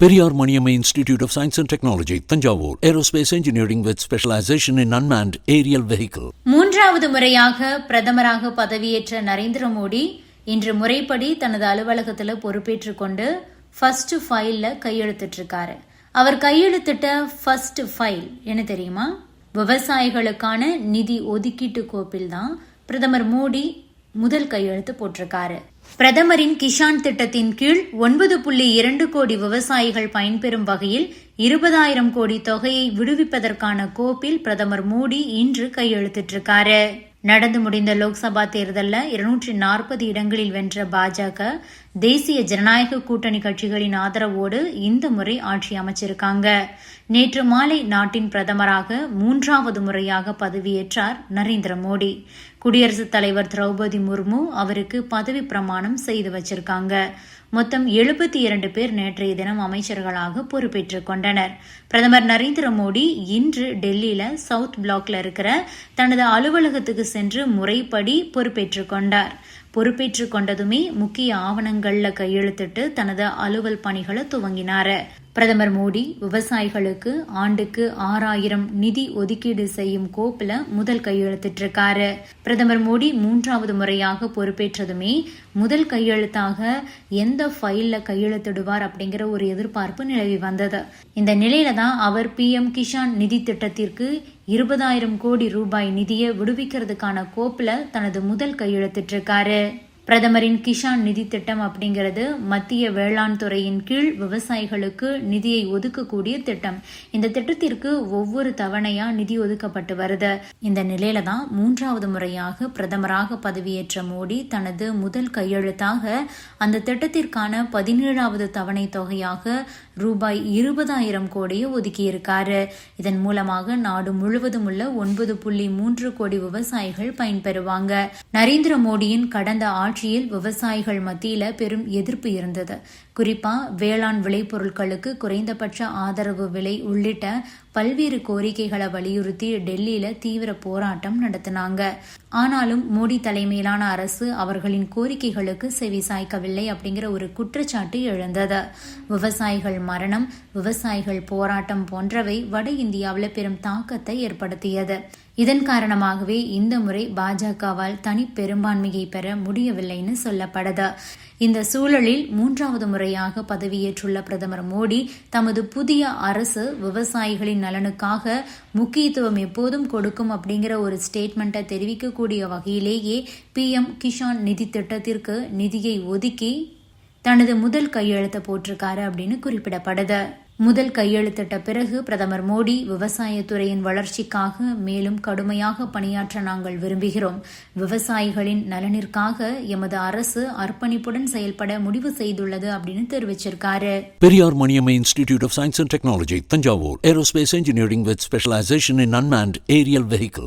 Periyar Maniammai institute of science and technology Thanjavur. Aerospace engineering with specialization in unmanned aerial vehicle மூன்றாவது முறையாக பிரதமராக பதவியேற்ற நரேந்திர மோடி இன்று முறைப்படி தனது அலுவலகத்தில் பொறுப்பேற்றுக் கொண்டு ஃபர்ஸ்ட் ஃபைல்ல கையெழுத்திட்டு இருக்காரு அவர் கையெழுத்திட்ட ஃபர்ஸ்ட் ஃபைல் என்ன தெரியுமா? விவசாயிகளுக்கான நிதி ஒதுக்கீட்டு கோப்பில் தான் பிரதமர் மோடி முதல் கையெழுத்து போட்டிருக்காரு. பிரதமரின் கிஷான் திட்டத்தின் கீழ் ஒன்பது புள்ளி இரண்டு கோடி விவசாயிகள் பயன்பெறும் வகையில் இருபதாயிரம் கோடி தொகையை விடுவிப்பதற்கான கோப்பில் பிரதமர் மோடி இன்று கையெழுத்திட்டிருக்காரு. நடந்து முடிந்த லோக்சபா தேர்தலில் இருநூற்றி நாற்பது இடங்களில் வென்ற பாஜக தேசிய ஜனநாயக கூட்டணி கட்சிகளின் ஆதரவோடு இந்த முறை ஆட்சி அமைச்சிருக்காங்க. நேற்று மாலை நாட்டின் பிரதமராக மூன்றாவது முறையாக பதவியேற்றார் நரேந்திர மோடி. குடியரசுத் தலைவர் திரௌபதி முர்மு அவருக்கு பதவி பிரமாணம் செய்து வச்சிருக்காங்க. மொத்தம் எழுபத்தி இரண்டு பேர் நேற்றைய தினம் அமைச்சர்களாக பொறுப்பேற்றுக் கொண்டனர். பிரதமர் நரேந்திர மோடி இன்று டெல்லியில சவுத் பிளாக்ல இருக்கிற தனது அலுவலகத்துக்கு சென்று முறைப்படி பொறுப்பேற்றுக் கொண்டார். பொறுப்பேற்றுக் கொண்டதுமே முக்கிய ஆவணங்கள்ல கையெழுத்திட்டு தனது அலுவல் பணிகளை துவங்கினார். பிரதமர் மோடி விவசாயிகளுக்கு ஆண்டுக்கு ஆறாயிரம் நிதி ஒதுக்கீடு செய்யும் கோப்புல முதல் கையெழுத்திட்டிருக்காரு. பிரதமர் மோடி மூன்றாவது முறையாக பொறுப்பேற்றதுமே முதல் கையெழுத்தாக எந்த ஃபைல்ல கையெழுத்திடுவார் அப்படிங்கிற ஒரு எதிர்பார்ப்பு நிலவி வந்தது. இந்த நிலையில தான் அவர் பி எம் கிஷான் நிதி திட்டத்திற்கு இருபதாயிரம் கோடி ரூபாய் நிதியை விடுவிக்கிறதுக்கான கோப்புல தனது முதல் கையெழுத்திட்டிருக்காரு. பிரதமரின் கிஷான் நிதி திட்டம் அப்படிங்கிறது மத்திய வேளாண் துறையின் கீழ் விவசாயிகளுக்கு நிதியை ஒதுக்கக்கூடிய திட்டம். இந்த திட்டத்திற்கு ஒவ்வொரு தவணையா நிதி ஒதுக்கப்பட்டு வருது. இந்த நிலையில தான் மூன்றாவது முறையாக பிரதமராக பதவியேற்ற மோடி தனது முதல் கையெழுத்தாக அந்த திட்டத்திற்கான பதினேழாவது தவணை தொகையாக ரூபாய் இருபதாயிரம் கோடியை ஒதுக்கியிருக்காரு. இதன் மூலமாக நாடு முழுவதும் உள்ள ஒன்பது புள்ளி மூன்று கோடி விவசாயிகள் பயன்பெறுவாங்க. நரேந்திர மோடியின் கடந்த ஆட்சியில் விவசாயிகள் மத்தியில பெரும் எதிர்ப்பு இருந்தது. குறிப்பா வேளாண் விளைபொருட்களுக்கு குறைந்தபட்ச ஆதரவு விலை உள்ளிட்ட பல்வேறு கோரிக்கைகளை வலியுறுத்தி டெல்லியில தீவிர போராட்டம் நடத்தினாங்க. ஆனாலும் மோடி தலைமையிலான அரசு அவர்களின் கோரிக்கைகளுக்கு செவி சாய்க்கவில்லை அப்படிங்கிற ஒரு குற்றச்சாட்டு எழுந்தது. விவசாயிகள் மரணம் விவசாயிகள் போராட்டம் போன்றவை வட இந்தியாவில் பெரும் தாக்கத்தை ஏற்படுத்தியது. இதன் காரணமாகவே இந்த முறை பாஜகவால் தனி பெரும்பான்மையை பெற முடியவில்லைன்னு சொல்லப்படுது. இந்த சூழலில் மூன்றாவது முறையாக பதவியேற்றுள்ள பிரதமர் மோடி தமது புதிய அரசு விவசாயிகளின் நலனுக்காக முக்கியத்துவம் எப்போதும் கொடுக்கும் அப்படிங்கிற ஒரு ஸ்டேட்மெண்ட்டை தெரிவிக்கக்கூடிய வகையிலேயே பி எம் கிஷான் நிதி திட்டத்திற்கு நிதியை ஒதுக்கி தனது முதல் கையெழுத்தை போட்டிருக்காரு அப்படின்னு குறிப்பிடப்படுது. முதல் கையெழுத்திட்ட பிறகு பிரதமர் மோடி விவசாயத்துறையின் வளர்ச்சிக்காக மேலும் கடுமையாக பணியாற்ற நாங்கள் விரும்புகிறோம். விவசாயிகளின் நலனிற்காக எமது அரசு அர்ப்பணிப்புடன் செயல்பட முடிவு செய்துள்ளது அப்படின்னு தெரிவிச்சிருக்காரு. Periyar Maniammai institute of science and technology Thanjavur. Aerospace engineering with specialization in unmanned aerial vehicle